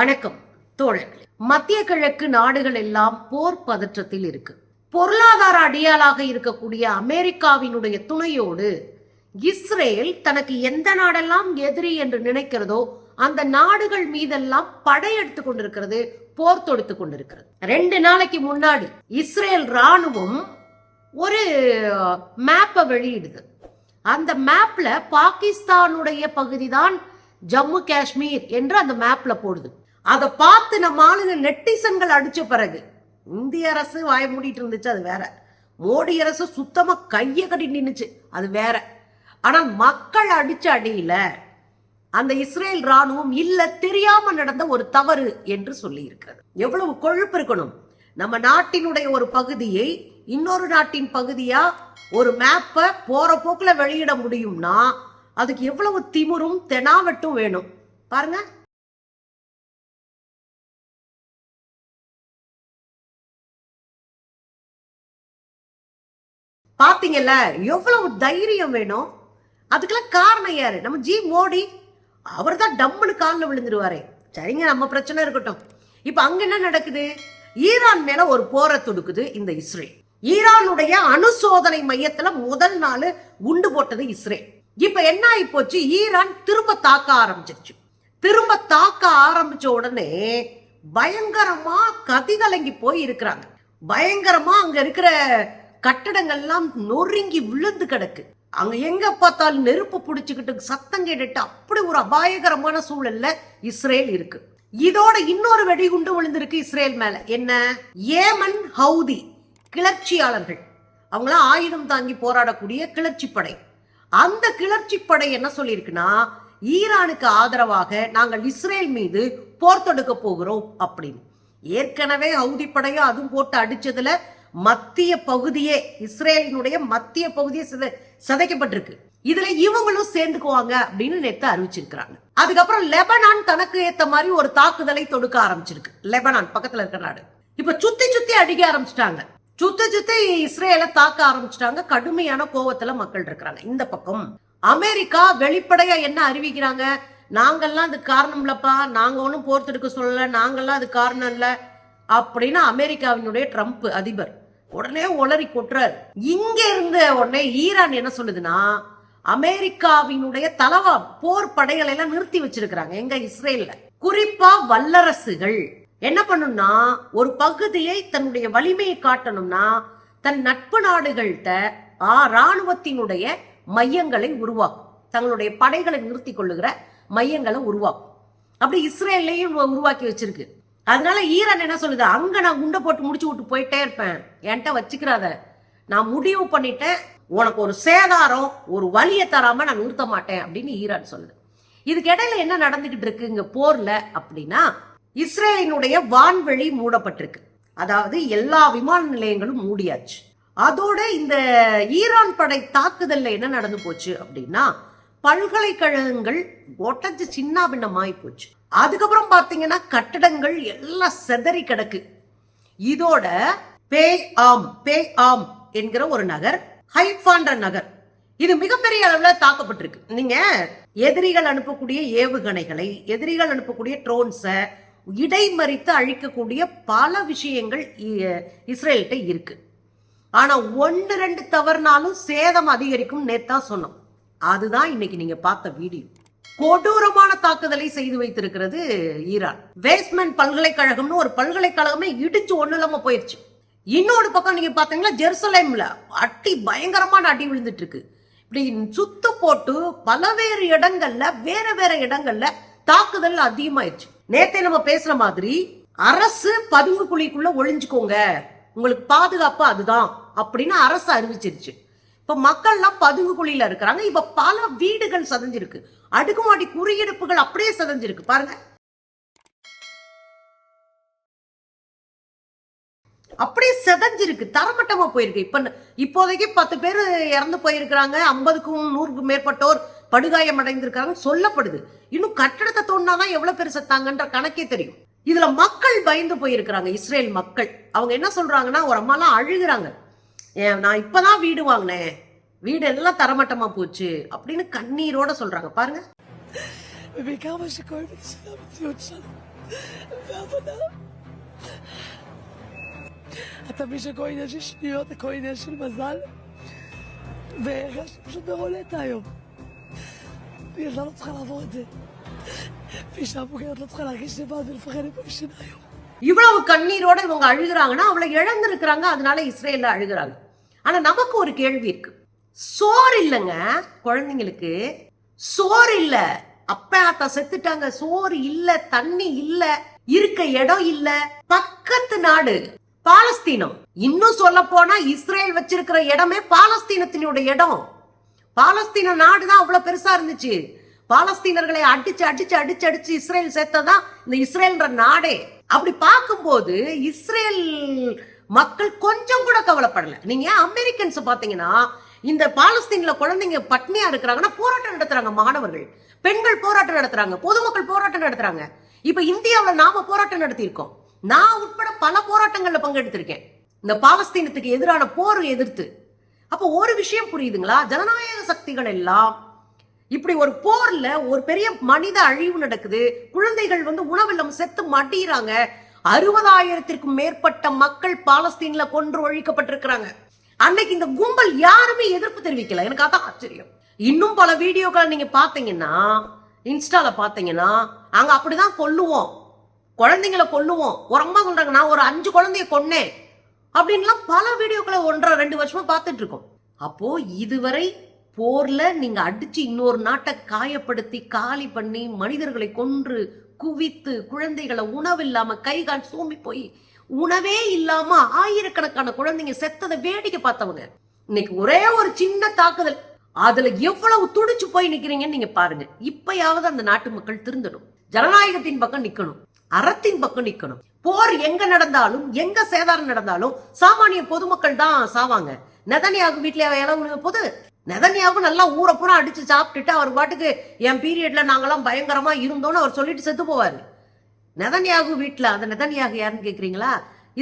வணக்கம் தோழர்களே. மத்திய கிழக்கு நாடுகள் எல்லாம் போர் பதற்றத்தில் இருக்கு. பொருளாதார அடியாளாக இருக்கக்கூடிய அமெரிக்காவினுடைய துணையோடு இஸ்ரேல் தனக்கு எந்த நாடெல்லாம் எதிரி என்று நினைக்கிறதோ அந்த நாடுகள் மீதெல்லாம் படையெடுத்து கொண்டிருக்கிறது போர் தொடுத்து கொண்டிருக்கிறது. ரெண்டு நாளைக்கு முன்னாடி இஸ்ரேல் ராணுவம் ஒரு மேப்பை வெளியிடுது. அந்த மேப்ல பாகிஸ்தானுடைய பகுதி தான் ஜம்மு காஷ்மீர் என்று அந்த மேப்ல போடுது. அதை பார்த்து நம்ம ஆளுங்க நெட்டிசன்கள் அடிச்ச பிறகு இந்திய அரசு வாய மூடிட்டு இருந்துச்சு அது வேற. மோடி அரசு சுத்தமா கையை கட்டி நின்றுச்சு அது வேற. ஆனால் மக்கள் அடிச்ச அடியில அந்த இஸ்ரேல் ராணுவம் இல்ல தெரியாம நடந்த ஒரு தவறு என்று சொல்லி இருக்கிறது எவ்வளவு கொழுப்பு இருக்கணும். நம்ம நாட்டினுடைய ஒரு பகுதியை இன்னொரு நாட்டின் பகுதியா ஒரு மேப்பை போற போக்குல வெளியிட முடியும்னா அதுக்கு எவ்வளவு திமிரும் தெனாவட்டும் வேணும். பாருங்க. பார்த்தீங்கல்ல எவ்வளவு தைரியம் வேணும்? அதுக்கெல்லாம் காரணம் யாரு? நம்ம ஜி மோடி அவர் தான் டம்முன்னு காலில் விழுந்துருவாரே. சரிங்க நம்ம பிரச்சனை இருக்கட்டும். இப்போ அங்கே என்ன நடக்குது? ஈரான் மேல ஒரு போரை தொடுக்குது இந்த இஸ்ரேல். ஈரானுடைய அணுசோதனை மையத்துல முதல் நாள் குண்டு போட்டது இஸ்ரேல். இப்ப என்ன ஆகி போச்சு ஈரான் திரும்ப தாக்க ஆரம்பிச்சிருச்சு. திரும்ப தாக்க ஆரம்பிச்ச உடனே பயங்கரமா கதிகலங்கி போய் இருக்கிறாங்க. பயங்கரமா அங்க இருக்கிற கட்டடங்கள்லாம் நொறுங்கி விழுந்து கிடக்கு. அங்க எங்க பார்த்தாலும் நெருப்பு பிடிச்சுக்கிட்டு சத்தம் கேட்டுட்டு அப்படி ஒரு அபாயகரமான சூழல்ல இஸ்ரேல் இருக்கு. இதோட இன்னொரு வெடிகுண்டு விழுந்திருக்கு இஸ்ரேல் மேல. என்ன? ஏமன் ஹவுதி கிளர்ச்சியாளர்கள். அவங்களாம் ஆயுதம் தாங்கி போராடக்கூடிய கிளர்ச்சி படை. அந்த கிளர்ச்சி படை என்ன சொல்லியிருக்குன்னா ஈரானுக்கு ஆதரவாக நாங்கள் இஸ்ரேல் மீது போர் தொடுக்க போகிறோம் அப்படின்னு. ஏற்கனவே ஹவுதி படையும் அதுவும் போட்டு அடிச்சதுல மத்திய பகுதியே இஸ்ரேலினுடைய மத்திய பகுதியே சித சிதைக்கப்பட்டிருக்கு. இதுல இவங்களும் சேர்ந்துக்குவாங்க அப்படின்னு நேத்து அறிவிச்சிருக்கிறாங்க. அதுக்கப்புறம் லெபனான் தனக்கு ஏத்த மாதிரி ஒரு தாக்குதலை தொடுக்க ஆரம்பிச்சிருக்கு. லெபனான் பக்கத்துல இருக்கிற நாடு. இப்ப சுத்தி சுத்தி அடிக்க ஆரம்பிச்சிட்டாங்க. சுத்தி சுத்தி இஸ்ரேலை தாக்க ஆரம்பிச்சிட்டாங்க. கடுமையான கோவத்துல மக்கள் இருக்கிறாங்க. இந்த பக்கம் அமெரிக்கா வெளிப்படையா என்ன அறிவிக்கிறாங்க? நாங்கெல்லாம் அது காரணம் இல்லப்பா. நாங்க ஒன்றும் போர்த்தெடுக்க சொல்லல. நாங்கெல்லாம் அது காரணம் இல்லை. அப்படின்னு அமெரிக்காவினுடைய ட்ரம்ப் அதிபர் உடனே உளறி கொட்டுறாரு. இங்க இருந்த உடனே ஈரான் என்ன சொல்லுதுன்னா அமெரிக்காவினுடைய தலவா போர் படைகளை எல்லாம் நிறுத்தி வச்சிருக்கிறாங்க எங்க இஸ்ரேல்ல. குறிப்பா வல்லரசுகள். என்ன பண்ணும்னா ஒரு பகுதியை தன்னுடைய வலிமையை காட்டணும்னா தன் நட்பு நாடுகள்கிட்ட ஆ ராணுவத்தினுடைய மையங்களை உருவாக்கும். தங்களுடைய படைகளை நிறுத்தி கொள்ளுகிற மையங்களை உருவாக்கும். அப்படி இஸ்ரேல்லையும் உருவாக்கி வச்சிருக்கு. அதனால ஈரான் என்ன சொல்லுது? அங்க நான் குண்டை போட்டு முடிச்சு விட்டு போயிட்டே இருப்பேன். என்கிட்ட வச்சுக்கிறாத. நான் முடிவு பண்ணிட்டேன். உனக்கு ஒரு சேதாரம் ஒரு வழியை தராம நான் நிறுத்த மாட்டேன் அப்படின்னு ஈரான் சொல்லுது. இதுக்கு இடையில என்ன நடந்துகிட்டு இருக்கு இங்க போர்ல அப்படின்னா இஸ்ரேலினுடைய வான்வெளி மூடப்பட்டிருக்கு. அதாவது எல்லா விமான நிலையங்களும் மூடியாச்சு. அதோட இந்த ஈரான் படை தாக்குதல்ல என்ன நடந்து போச்சு அப்படின்னா பல்கலைக்கழகங்கள் ஒட்டஞ்சு சின்ன பின்னமாயி போச்சு. அதுக்கப்புறம் பார்த்தீங்கன்னா கட்டடங்கள் எல்லாம் செதறி கிடக்கு. இதோட பேய் ஆம் பேய் ஆம் என்கிற ஒரு நகர் ஹைஃபான்ற நகர். இது மிகப்பெரிய அளவில் தாக்கப்பட்டிருக்கு. நீங்க எதிரிகள் அனுப்பக்கூடிய ஏவுகணைகளை எதிரிகள் அனுப்பக்கூடிய ட்ரோன்ஸை இடைமறித்து அழிக்கக்கூடிய பல விஷயங்கள் இ- இஸ்ரேல்கிட்ட இருக்கு. ஆனா ஒன்று ரெண்டு தவறுனாலும் சேதம் அதிகரிக்கும் நேத்தா சொன்னோம். அதுதான் இன்னைக்கு நீங்க பார்த்த வீடியோ. கொடூரமான தாக்குதலை செய்து வைத்திருக்கிறது ஈரான். வேஸ்மென்ட் பல்கலைக்கழகம்னு ஒரு பல்கலைக்கழகமே இடிச்சு ஒண்ணு இல்லாம போயிருச்சு. இன்னொரு பக்கம் நீங்க பாத்தீங்கன்னா ஜெருசலேம்ல அடி பயங்கரமான அடி விழுந்துட்டு இருக்கு இப்படி சுத்து போட்டு பலவேறு இடங்கள்ல வேற வேற இடங்கள்ல தாக்குதல் அதிகமாயிருச்சு. நேத்தே நம்ம பேசுற மாதிரி அரசு பதுங்கு குழிக்குள்ள ஒளிஞ்சுக்கோங்க. உங்களுக்கு பாதுகாப்பு அதுதான் அப்படின்னு அரசு அறிவிச்சிருச்சு. இப்ப மக்கள்லாம் பதுங்கு குழியில இருக்கிறாங்க. இப்ப பல வீடுகள் சதஞ்சிருக்கு. அடுக்குமாடி குடியிருப்புகள் அப்படியே சதஞ்சிருக்கு. பாருங்க. அப்படியே செதஞ்சிருக்கு. தரமட்டமா போயிருக்கு. இப்ப இப்போதைக்கு பத்து பேர் இறந்து போயிருக்கிறாங்க. ஐம்பதுக்கும் நூறுக்கும் மேற்பட்டோர் படுகாயம் அடைந்திருக்காங்க சொல்லப்படுது. இன்னும் கட்டடத்தை தோண்டினாதான் எவ்வளவு பேர் செத்தாங்கன்ற கணக்கே தெரியும். இதுல மக்கள் பயந்து போயிருக்கிறாங்க. இஸ்ரேல் மக்கள். அவங்க என்ன சொல்றாங்கன்னா ஒரு அம்மாலாம் அழுகுறாங்க. ஏன் நான் இப்பதான் வீடு வாங்கினேன். வீடு எல்லாம் தரமட்டமா போச்சு அப்படின்னு கண்ணீரோட சொல்றாங்க பாருங்க ובעיקר מה שכואב לי זה המציאות שלנו ועבודה. אתה מבין שכל עניין של שניות, הכל עניין של מזל? והרגשתי פשוט ברולטה היום. ילדה לא צריכה לעבור את זה. ואישה מבוגרת לא צריכה להרגיש לבד ולפחד מפה ישנה היום. இவ்வளவு கண்ணீரோட இவங்க அழுகுறாங்கன்னா அவளை இழந்திருக்கிறாங்க அதனால இஸ்ரேல்ல அழுகுறாங்க ஆனா நமக்கு ஒரு கேள்வி இருக்கு சோறு இல்லைங்க குழந்தைங்களுக்கு. சோறு இல்ல அப்பா அத்தா செத்துட்டாங்க. சோறு இல்ல தண்ணி இல்ல இருக்க இடம் இல்ல. பக்கத்து நாடு பாலஸ்தீனம். இன்னும் சொல்ல போனா இஸ்ரேல் வச்சிருக்கிற இடமே பாலஸ்தீனத்தினுடைய இடம். பாலஸ்தீன நாடு தான் அவ்வளவு பெருசா இருந்துச்சு. பாலஸ்தீனர்களை அடிச்சு அடிச்சு அடிச்சு அடிச்சு இஸ்ரேல் சேர்த்ததான் இந்த இஸ்ரேல்ன்ற நாடே. அப்படி பார்க்கும்போது இஸ்ரேல் மக்கள் கொஞ்சம் கூட கவலைப்படல. நீங்க அமெரிக்கன்ஸ் பாத்தீங்கன்னா இந்த பாலஸ்தீன்ல குழந்தைங்க பட்னியா இருக்கிறாங்கன்னா போராட்டம் நடத்துறாங்க மாணவர்கள். பெண்கள் போராட்டம் நடத்துறாங்க. பொதுமக்கள் போராட்டம் நடத்துறாங்க. இப்ப இந்தியாவில் நாம போராட்டம் நடத்தியிருக்கோம். நான் உட்பட பல போராட்டங்கள்ல பங்கெடுத்திருக்கேன். இந்த பாலஸ்தீனத்துக்கு எதிரான போர் எதிர்த்து. அப்போ ஒரு விஷயம் புரியுதுங்களா? ஜனநாயக சக்திகள் எல்லாம் இப்படி ஒரு போர்ல ஒரு பெரிய மனித அழிவு நடக்குது. குழந்தைகள் வந்து உணவில்லம் செத்து மடிறாங்க அறுபதாயிரத்திற்கும் மேற்பட்ட மக்கள் பாலஸ்தீன்ல கொன்று ஒழிக்கப்பட்டிருக்கிறாங்க. அன்னைக்கு இந்த கும்பல் யாருமே எதிர்ப்பு தெரிவிக்கல. எனக்கு அதான் ஆச்சரியம். இன்னும் பல வீடியோக்களை நீங்க பாத்தீங்கன்னா இன்ஸ்டால பாத்தீங்கன்னா அங்க அப்படிதான் கொல்லுவோம். குழந்தைங்களை கொல்லுவோம். ஒரு அம்மா சொல்றாங்க நான் ஒரு அஞ்சு குழந்தைய கொன்னேன். அப்படின்லாம் பல வீடியோக்களை ஒன்றரை ரெண்டு வருஷமா பார்த்துட்டு இருக்கோம். அப்போ இதுவரை போர்ல நீங்க அடிச்சு இன்னொரு நாட்டை காயப்படுத்தி காலி பண்ணி மனிதர்களை கொன்று குவித்து குழந்தைகளை உணவில்லாம கை கால் சூம்பி போய் உணவே இல்லாம ஆயிரக்கணக்கான குழந்தைங்க செத்ததை வேடிக்கை பார்த்தவங்க. இன்னைக்கு ஒரே ஒரு சின்ன தாக்குதல். அதுல எவ்வளவு துடிச்சு போய் நிக்கிறீங்கன்னு நீங்க பாருங்க. இப்பயாவது அந்த நாட்டு மக்கள் திருந்தணும். ஜனநாயகத்தின் பக்கம் நிக்கணும். அறத்தின் பக்கம் நிக்கணும். போர் எங்க நடந்தாலும் எங்க சேதாரம் நடந்தாலும் சாமானிய பொதுமக்கள் தான் சாவாங்க. நெதனியாவுக்கு வீட்டுல இளவு போது நெதனியாவும் நல்லா ஊரை பூரா அடிச்சு சாப்பிட்டுட்டு அவர் பாட்டுக்கு என் பீரியட்ல நாங்கெல்லாம் பயங்கரமா இருந்தோம்னு அவர் சொல்லிட்டு செத்து போவாரு. நெதன்யாகு வீட்டில் அந்த நெதன்யாகு யாருன்னு கேட்குறீங்களா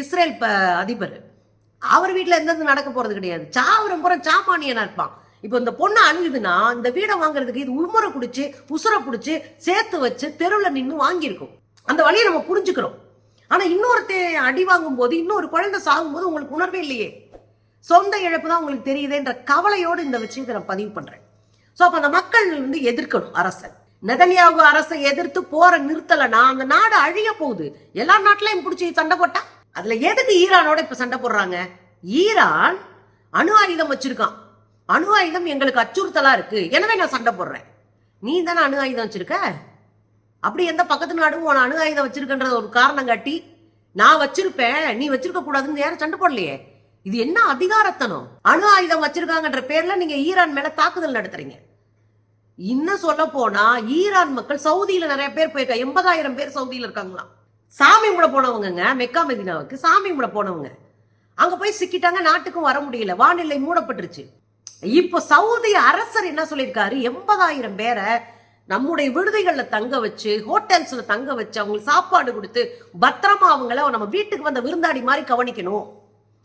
இஸ்ரேல் ப அதிபர். அவர் வீட்டில் எந்த நடக்க போகிறது கிடையாது. சாவரம் புறம் சாமானியனாக இருப்பான். இப்போ இந்த பொண்ணு அழுகுதுன்னா இந்த வீடை வாங்குறதுக்கு இது உமுறை குடிச்சு உசுரை பிடிச்சி சேர்த்து வச்சு தெருவில் நின்று வாங்கியிருக்கும். அந்த வழியை நம்ம புரிஞ்சுக்கிறோம். ஆனால் இன்னொருத்தன் அடி வாங்கும் போது இன்னொரு குழந்தை சாகும்போது உங்களுக்கு உணர்வே இல்லையே. சொந்த இழப்பு தான் உங்களுக்கு தெரியுதுன்ற கவலையோடு இந்த விஷயத்தை நான் பதிவு பண்ணுறேன் ஸோ அப்போ அந்த மக்கள் வந்து எதிர்க்கணும் அரசை நெதன்யாவுக்கு அரசை எதிர்த்து போற நிறுத்தலைன்னா அந்த நாடு அழிய போகுது. எல்லா நாட்டிலையும் பிடிச்சி சண்டை போட்டா? அதுல எதுக்கு ஈரானோட இப்ப சண்டை போடுறாங்க? ஈரான் அணு ஆயுதம் வச்சிருக்கான். அணு ஆயுதம் எங்களுக்கு அச்சுறுத்தலா இருக்கு. எனவே நான் சண்டை போடுறேன். நீ தானே அணு ஆயுதம் வச்சிருக்க? அப்படி எந்த பக்கத்து நாடும் உன அணு ஆயுதம் வச்சிருக்கன்றது ஒரு காரணம் காட்டி நான் வச்சிருப்பேன் நீ வச்சிருக்க கூடாதுன்னு யாரும் சண்டை போடலையே? இது என்ன அதிகாரத்தனம்? அணு ஆயுதம் வச்சிருக்காங்கன்ற பேர்ல நீங்க ஈரான் மேல தாக்குதல் நடத்துறீங்க. இன்னும் சொல்ல போனா ஈரான் மக்கள் சவுதியில நிறைய பேர் போயிருக்காங்க எண்பதாயிரம் பேர் சவுதியில இருக்காங்களாம் சாமி கும்பிட போனவங்கங்க மெக்கா மெதினாவுக்கு சாமி கும்பிட போனவங்க. அங்க போய் சிக்கிட்டாங்க நாட்டுக்கும் வர முடியல. வானிலை மூடப்பட்டுருச்சு. இப்போ சவுதி அரசர் என்ன சொல்லியிருக்காரு? எண்பதாயிரம் பேரை நம்முடைய விடுதிகளில் தங்க வச்சு ஹோட்டல்ஸில் தங்க வச்சு அவங்களுக்கு சாப்பாடு கொடுத்து பத்திரமா அவங்கள நம்ம வீட்டுக்கு வந்த விருந்தாடி மாதிரி கவனிக்கணும்.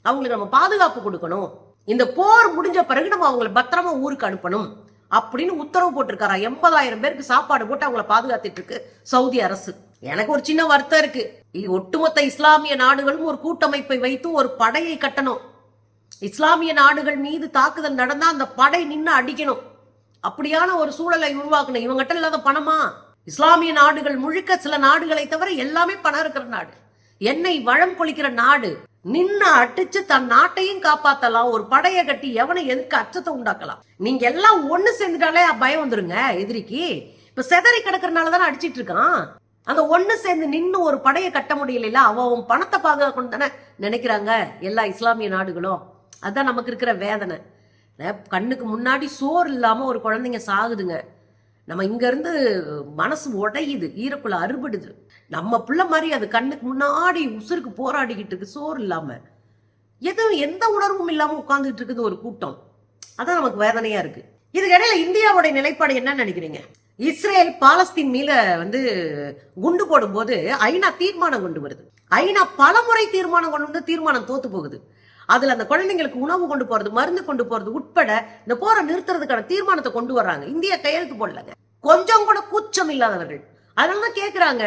அவங்களுக்கு நம்ம பாதுகாப்பு கொடுக்கணும். இந்த போர் முடிஞ்ச பிறகு நம்ம அவங்கள பத்திரமா ஊருக்கு அனுப்பணும். அப்படின்னு உத்தரவு போட்டிருக்காரா? எண்பதாயிரம் பேருக்கு சாப்பாடு போட்டு அவங்கள பாதுகாத்துட்டு இருக்கு சவுதி அரசு. எனக்கு ஒரு சின்ன வருத்தம் இருக்கு. ஒட்டுமொத்த இஸ்லாமிய நாடுகளும் ஒரு கூட்டமைப்பை வைத்து ஒரு படையை கட்டணும். இஸ்லாமிய நாடுகள் மீது தாக்குதல் நடந்தா அந்த படை நின்று அடிக்கணும். அப்படியான ஒரு சூழலை உருவாக்கணும். இவங்ககிட்ட இல்லாத பணமா? இஸ்லாமிய நாடுகள் முழுக்க சில நாடுகளை தவிர எல்லாமே பணம் இருக்கிற நாடு. என்னை வளம் கொளிக்கிற நாடு. நின்னு அடிச்சு தன் நாட்டையும் காப்பாத்தலாம். ஒரு படையை கட்டி எவனை எதுக்கு அச்சத்தை உண்டாக்கலாம்? நீங்க எல்லாம் ஒண்ணு சேர்ந்துட்டாலே பயம் வந்துருங்க எதிரிக்கு. இப்ப செதறி கிடக்குறனால தானே அடிச்சிட்டு இருக்கான். அந்த ஒண்ணு சேர்ந்து நின்னு ஒரு படையை கட்ட முடியல அவன் அவன் பணத்தை பாதுகாக்கணும் தானே நினைக்கிறாங்க எல்லா இஸ்லாமிய நாடுகளும். அதான் நமக்கு இருக்கிற வேதனை. கண்ணுக்கு முன்னாடி சோறு இல்லாம ஒரு குழந்தைங்க சாகுதுங்க. நம்ம இங்கேருந்து மனசு உடையுது ஈரக்குள்ள அறுபடுது. நம்ம பிள்ளை மாதிரி அது கண்ணுக்கு முன்னாடி உசுருக்கு போராடிக்கிட்டு இருக்கு சோறு இல்லாமல் எதுவும் எந்த உணர்வும் இல்லாமல் உட்கார்ந்துட்டு இருக்குது ஒரு கூட்டம். அதான் நமக்கு வேதனையாக இருக்கு. இதுக்கிடையில் இந்தியாவுடைய நிலைப்பாடு என்ன நினைக்கிறீங்க? இஸ்ரேல் பாலஸ்தீன் மீத வந்து குண்டு போடும்போது ஐநா தீர்மானம் கொண்டு வருது. ஐநா பலமுறை தீர்மானம் கொண்டு வந்து தீர்மானம் தோத்து போகுது. அதுல அந்த குழந்தைங்களுக்கு உணவு கொண்டு போறது மருந்து கொண்டு போறது உட்பட இந்த போரை நிறுத்துறதுக்கான தீர்மானத்தை கொண்டு வர்றாங்க. இந்தியா கையெழுத்து போடலங்க. கொஞ்சம் கூட கூச்சம் இல்லாதவர்கள். அதனாலதான் கேக்குறாங்க.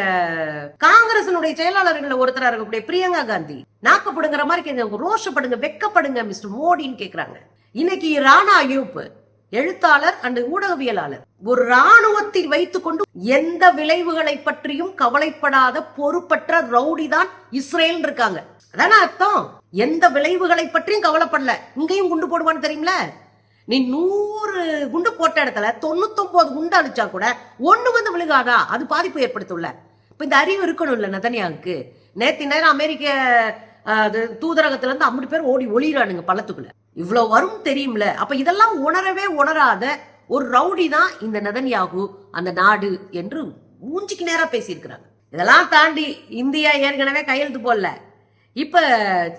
காங்கிரசினுடைய செயலாளர்கள் ஒருத்தரா இருக்கக்கூடிய பிரியங்கா காந்தி. நாக்கப்படுங்கிற மாதிரி கேங்க ரோஷப்படுங்க வெக்கப்படுங்க மிஸ்டர் மோடின்னு கேக்குறாங்க. இன்னைக்கு ராணா அயூப் எழுத்தாளர் அண்டு ஊடகவியலாளர். ஒரு ராணுவத்தில் வைத்துக்கொண்டு எந்த விளைவுகளை பற்றியும் கவலைப்படாத பொறுப்பற்ற ரவுடி தான் இஸ்ரேல் இருக்காங்க. அதான அர்த்தம்? எந்த விளைவுகளை பற்றியும் கவலைப்படல. இங்கேயும் குண்டு போடுவான்னு தெரியுமில? நீ நூறு குண்டு போட்ட இடத்துல தொண்ணூத்தொன்பது குண்டு அழிச்சா கூட ஒண்ணு வந்து விழுகாதா? அது பாதிப்பு ஏற்படுத்தும்ல. இப்ப இந்த அறிவு இருக்கணும்ல நதனியாவுக்கு நேத்தி நேரம் அமெரிக்க அது தூதரகத்துல இருந்து ஐம்பது பேர் ஓடி ஒளிறானுங்க பள்ளத்துக்குள்ள. இவ்வளோ வரும் தெரியும்ல? அப்ப இதெல்லாம் உணரவே உணராத ஒரு ரவுடி தான் இந்த நதன்யாகு அந்த நாடு என்று மூஞ்சிக்கு நேராக பேசியிருக்கிறாங்க. இதெல்லாம் தாண்டி இந்தியா ஏற்கனவே கையெழுத்து போடல. இப்ப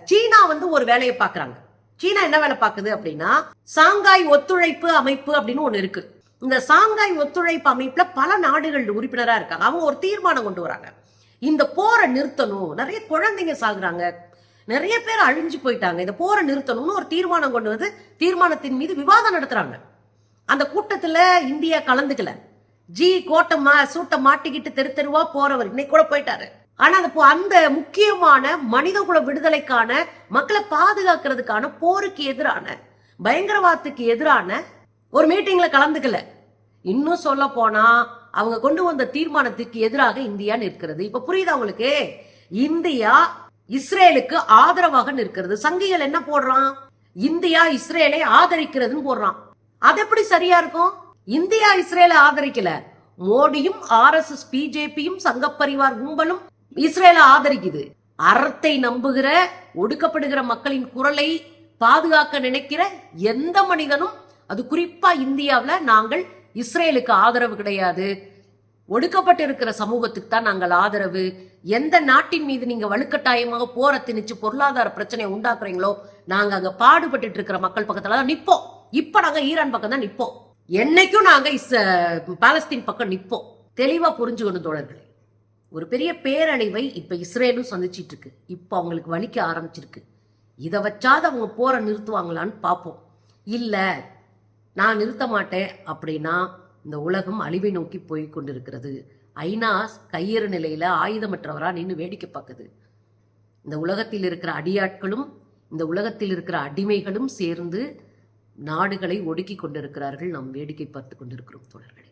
சீனா வந்து ஒரு வேலையை பார்க்குறாங்க. சீனா என்ன வேலை பார்க்குது அப்படின்னா சாங்காய் ஒத்துழைப்பு அமைப்பு அப்படின்னு ஒன்று இருக்கு. இந்த சாங்காய் ஒத்துழைப்பு அமைப்புல பல நாடுகள் உறுப்பினராக இருக்காங்க. அவங்க ஒரு தீர்மானம் கொண்டு வராங்க. இந்த போரை நிறுத்தணும். நிறைய குழந்தைங்க சாகுறாங்க. நிறைய பேர் அழிஞ்சு போயிட்டாங்க. இந்த போரை நிறுத்தணும்னு ஒரு தீர்மானம் கொண்டு வந்து தீர்மானத்தின் மீது விவாதம் நடத்துறாங்க. அந்த கூட்டத்தில் இந்தியா கலந்துக்கல. ஜி கோட்டை மா சூட்டை மாட்டிக்கிட்டு தெரு தெருவா போறவர் இன்னைக்கு கூட போயிட்டாரு. ஆனா அந்த அந்த முக்கியமான மனிதகுல விடுதலைக்கான மக்களை பாதுகாக்கிறதுக்கான போருக்கு எதிரான பயங்கரவாதத்துக்கு எதிரான ஒரு மீட்டிங்ல கலந்துக்கல. இன்னும் சொல்ல போனா அவங்க கொண்டு வந்த தீர்மானத்துக்கு எதிராக இந்தியா நிற்கிறது. இப்ப புரியுதா உங்களுக்கு? இந்தியா இஸ்ரேலுக்கு ஆதரவாக நிற்கிறது. சங்கிகள் என்ன போடுறான்? இந்தியா இஸ்ரேலை ஆதரிக்கிறதுன்னு போடுறான். அது எப்படி சரியா இருக்கும்? இந்தியா இஸ்ரேலை ஆதரிக்கல. மோடியும் ஆர்எஸ்எஸ் பிஜேபியும் சங்கப்பரிவார் கும்பலும் இஸ்ரேலை ஆதரிக்குது. அறத்தை நம்புகிற ஒடுக்கப்படுகிற மக்களின் குரலை பாதுகாக்க நினைக்கிற எந்த மனிதனும் அது குறிப்பா இந்தியாவில் நாங்கள் இஸ்ரேலுக்கு ஆதரவு கிடையாது. ஒடுக்கப்பட்டிருக்கிற சமூகத்துக்கு தான் நாங்கள் ஆதரவு. எந்த நாட்டின் மீது நீங்க வலுக்கட்டாயமாக போற திணிச்சு பொருளாதார பிரச்சனையை உண்டாக்குறீங்களோ நாங்க அங்க பாடுபட்டு இருக்கிற மக்கள் பக்கத்துல தான் நிப்போம் இப்ப நாங்க ஈரான் பக்கம் தான் நிப்போம் என்னைக்கும் நாங்க இஸ்- பாலஸ்தீன் பக்கம் நிப்போம் தெளிவா புரிஞ்சுக்கணும் தோழர்களே. ஒரு பெரிய பேரழிவை இப்ப இஸ்ரேலும் சந்திச்சிட்டு இருக்கு. இப்ப அவங்களுக்கு வலிக்க ஆரம்பிச்சிருக்கு. இதை வச்சாது அவங்க போற நிறுத்துவாங்களான்னு பார்ப்போம் இல்ல நான் நிறுத்த மாட்டேன் அப்படின்னா இந்த உலகம் அழிவை நோக்கி போய் கொண்டிருக்கிறது. ஐநா கையேறு நிலையில ஆயுதமற்றவரா நின்று வேடிக்கை பார்க்குது இந்த உலகத்தில் இருக்கிற அடியாட்களும் இந்த உலகத்தில் இருக்கிற அடிமைகளும் சேர்ந்து நாடுகளை ஒடுக்கி கொண்டிருக்கிறார்கள். நாம் வேடிக்கை பார்த்து கொண்டிருக்கிறோம் தோழர்களே.